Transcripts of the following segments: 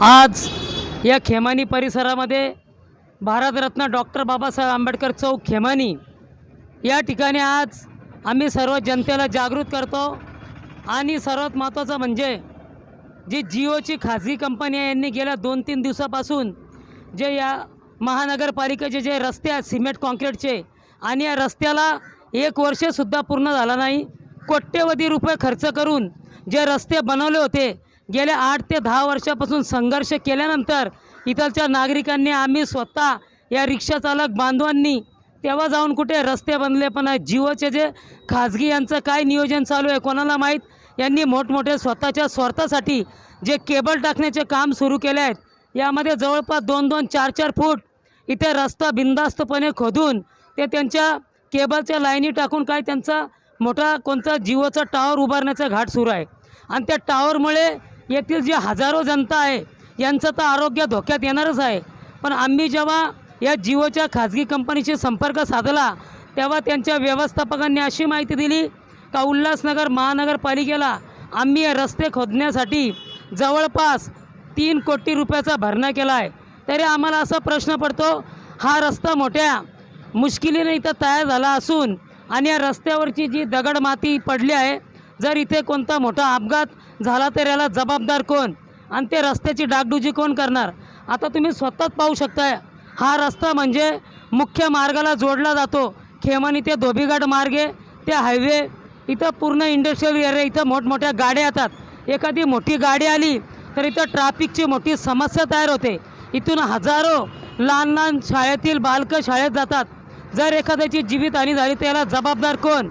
आज या खेमानी परिसरामध्ये भारतरत्न डॉक्टर बाबासाहेब आंबेडकर चौक खेमानी या ठिकाणी आज आम्ही सर्व जनतेला जागृत करतो. आणि सर्वात महत्त्वाचं म्हणजे जी जिओची खाजगी कंपनी आहे यांनी गेल्या दोन तीन दिवसापासून जे या महानगरपालिकेचे जे रस्ते आहेत सिमेंट कॉन्क्रीटचे आणि या रस्त्याला एक वर्षसुद्धा पूर्ण झाला नाही. कोट्यवधी रुपये खर्च करून जे रस्ते बनवले होते गेल्या आठ ते दहा वर्षापासून संघर्ष केल्यानंतर इथलच्या नागरिकांनी आम्ही स्वतः या रिक्षाचालक बांधवांनी तेव्हा जाऊन कुठे रस्ते बनले पण आहे. जिओचे जे खाजगी यांचं काय नियोजन चालू आहे कोणाला माहीत यांनी मोठमोठे स्वतःच्या स्वार्थासाठी जे केबल टाकण्याचे काम सुरू केले आहेत यामध्ये जवळपास दोन दोन चार चार फूट इथे रस्ता बिंदास्तपणे खोदून ते त्यांच्या केबलच्या लाईनी टाकून काय त्यांचा मोठा कोणता जिओचा टावर उभारण्याचा घाट सुरू आहे आणि त्या टावरमुळे येथील जी हजारो जनता आहे यांचं तर आरोग्य धोक्यात येणारच आहे. पण आम्ही जेव्हा या जिओच्या खाजगी कंपनीशी संपर्क साधला तेव्हा त्यांच्या व्यवस्थापकांनी अशी माहिती दिली का उल्हासनगर महानगरपालिकेला आम्ही हे रस्ते खोदण्यासाठी जवळपास तीन कोटी रुपयाचा भरणा केला आहे. तरी आम्हाला असा प्रश्न पडतो हा रस्ता मोठ्या मुश्किलीने इथं तयार झाला असून आणि या रस्त्यावरची जी दगड माती पडली आहे जर इथे कोणता मोठा अपघात झाला तर याला जबाबदार कोण? आणि ते रस्त्याची डागडुजी कोण करणार? आता तुम्ही स्वतःच पाहू शकताय हा रस्ता म्हणजे मुख्य मार्गाला जोडला जातो. खेमानी ते धोबीघाट मार्गे ते हायवे इथं पूर्ण इंडस्ट्रियल एरिया इथं मोठमोठ्या गाड्या येतात. एखादी मोठी गाडी आली तर इथं ट्रॅफिकची मोठी समस्या तयार होते. इथून हजारो लहान लहान शाळेतील बालकं शाळेत जातात. जर एखाद्याची जीवितहानी झाली तर याला जबाबदार कोण?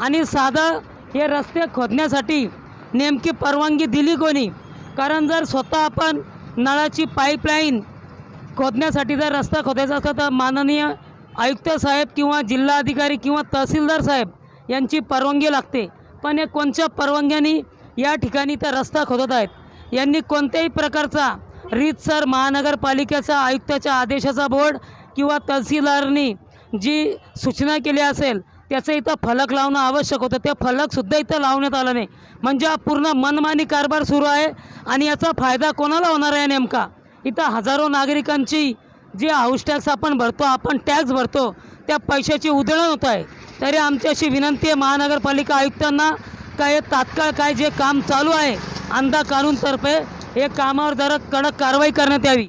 आणि साधं हे रस्ते खोदण्यासाठी नेमकी परवानगी दिली कोणी? कारण जर स्वतः आपण नळाची पाईपलाईन खोदण्यासाठी जर रस्ता खोदायचा असला तर माननीय आयुक्त साहेब किंवा जिल्हाधिकारी किंवा तहसीलदार साहेब यांची परवानगी लागते. पण हे कोणत्या परवानग्याने या ठिकाणी त्या रस्ता खोदत आहेत? यांनी कोणत्याही प्रकारचा रीतसर महानगरपालिकेचा आयुक्ताच्या आदेशाचा बोर्ड किंवा तहसीलदारनी जी सूचना केली असेल त्याचं इथं फलक लावणं आवश्यक होतं. ते फलकसुद्धा इथं लावण्यात आलं नाही. म्हणजे हा पूर्ण मनमानी कारभार सुरू आहे आणि याचा फायदा कोणाला होणार आहे नेमका? इथं हजारो नागरिकांची जी हाऊस टॅक्स आपण भरतो आपण टॅक्स भरतो त्या पैशाची उधळण होत आहे. तरी आमची अशी विनंती आहे महानगरपालिका आयुक्तांना काय तात्काळ काय जे काम चालू आहे अंधा कानूनतर्फे हे कामावर जरा कडक कारवाई करण्यात यावी.